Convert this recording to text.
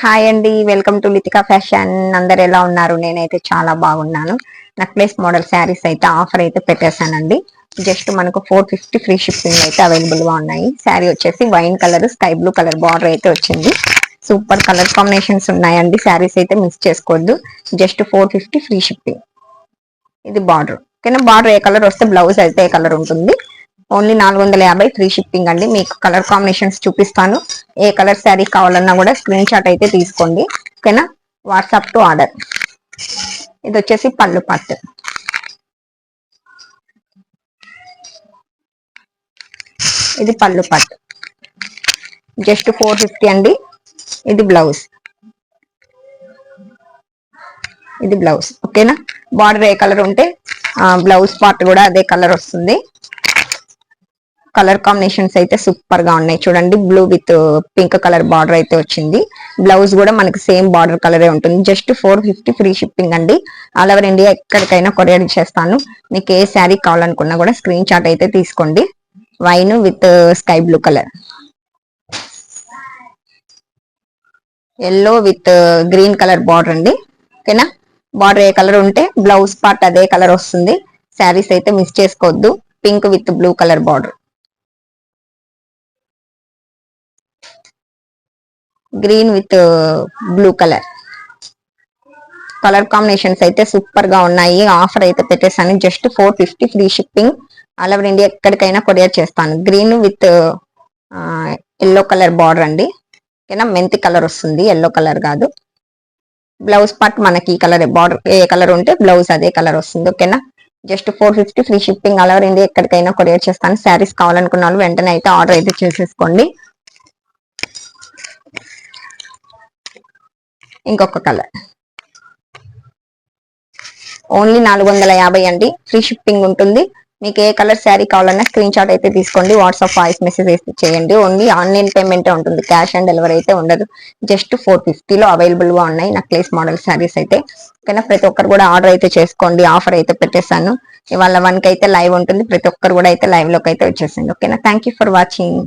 Hi అండి welcome to Litika fashion అందరు ఎలా ఉన్నారు? నేనైతే చాలా బాగున్నాను. నెక్లెస్ మోడల్ శారీస్ అయితే ఆఫర్ అయితే పెట్టేశానండి. జస్ట్ మనకు ఫోర్ ఫిఫ్టీ ఫ్రీ షిప్పింగ్ అయితే అవైలబుల్గా ఉన్నాయి. శారీ వచ్చేసి wine colour sky blue colour border అయితే వచ్చింది. సూపర్ కలర్ కాంబినేషన్స్ ఉన్నాయండి. శారీస్ అయితే మిస్ చేసుకోవద్దు. Just four fifty free shipping ఇది బార్డర్ ఓకేనా? బార్డర్ ఏ కలర్ వస్తే బ్లౌజ్ అయితే ఏ కలర్ ఉంటుంది? ఓన్లీ నాలుగు వందల యాభై ఫ్రీ షిప్పింగ్ అండి. మీకు కలర్ కాంబినేషన్స్ చూపిస్తాను. ఏ కలర్ శారీ కావాలన్నా కూడా స్క్రీన్ షాట్ అయితే తీసుకోండి. ఓకేనా? WhatsApp to order. ఇది వచ్చేసి పళ్ళు పట్టు. ఇది పళ్ళు పట్టు. జస్ట్ ఫోర్ ఫిఫ్టీ అండి. ఇది బ్లౌజ్. ఇది బ్లౌజ్. ఓకేనా? బార్డర్ ఏ కలర్ ఉంటే బ్లౌజ్ పార్ట్ కూడా అదే కలర్ వస్తుంది. కలర్ కాంబినేషన్స్ అయితే సూపర్గా ఉన్నాయి. చూడండి blue with pink colour border అయితే వచ్చింది. బ్లౌజ్ కూడా మనకి సేమ్ బార్డర్ కలరే ఉంటుంది. Just four fifty free shipping అండి. ఆల్ ఓవర్ ఇండియా ఎక్కడికైనా కొరియర్ చేస్తాను. మీకు ఏ శారీ కావాలనుకున్నా కూడా స్క్రీన్ షాట్ అయితే తీసుకోండి. Wine with sky blue colour. Yellow with green colour border అండి. ఓకేనా? బార్డర్ ఏ కలర్ ఉంటే బ్లౌజ్ పార్ట్ అదే కలర్ వస్తుంది. శారీస్ అయితే మిస్ చేసుకోవద్దు. Pink with blue colour border. Green with blue colour. Colour combinations అయితే సూపర్గా ఉన్నాయి. ఆఫర్ అయితే పెట్టేసాను just four fifty free shipping. All over India ఎక్కడికైనా కొరియర్ చేస్తాను. Green with yellow colour border అండి. ఓకేనా? మెంతి కలర్ వస్తుంది. ఎల్లో కలర్ కాదు. బ్లౌజ్ పార్ట్ మనకి ఈ కలర్ బార్డర్ ఏ కలర్ ఉంటే బ్లౌజ్ అదే కలర్ వస్తుంది. ఓకేనా? Just four fifty free shipping. All over India ఎక్కడికైనా కొరియర్ చేస్తాను. శారీస్ కావాలనుకున్న వాళ్ళు వెంటనే అయితే ఆర్డర్ అయితే చేసేసుకోండి. ఇంకొక కలర్. ఓన్లీ నాలుగు వందల యాభై అండి. ఫ్రీ షిప్పింగ్ ఉంటుంది. మీకు ఏ కలర్ శారీ కావాలన్నా స్క్రీన్ షాట్ అయితే తీసుకోండి. వాట్సాప్ వాయిస్ మెసేజ్ అయితే చేయండి. ఓన్లీ ఆన్లైన్ పేమెంట్ ఉంటుంది. క్యాష్ ఆన్ డెలివరీ అయితే ఉండదు. జస్ట్ ఫోర్ ఫిఫ్టీలో అవైలబుల్గా ఉన్నాయి నక్లెస్ మోడల్ శారీస్ అయితే. ఓకేనా? ప్రతి ఒక్కరు కూడా ఆర్డర్ అయితే చేసుకోండి. ఆఫర్ అయితే పెట్టేశాను. ఇవాళ వన్కి అయితే లైవ్ ఉంటుంది. ప్రతి ఒక్కరు కూడా అయితే లైవ్లోకి అయితే వచ్చేసింది ఓకేనా? Thank for watching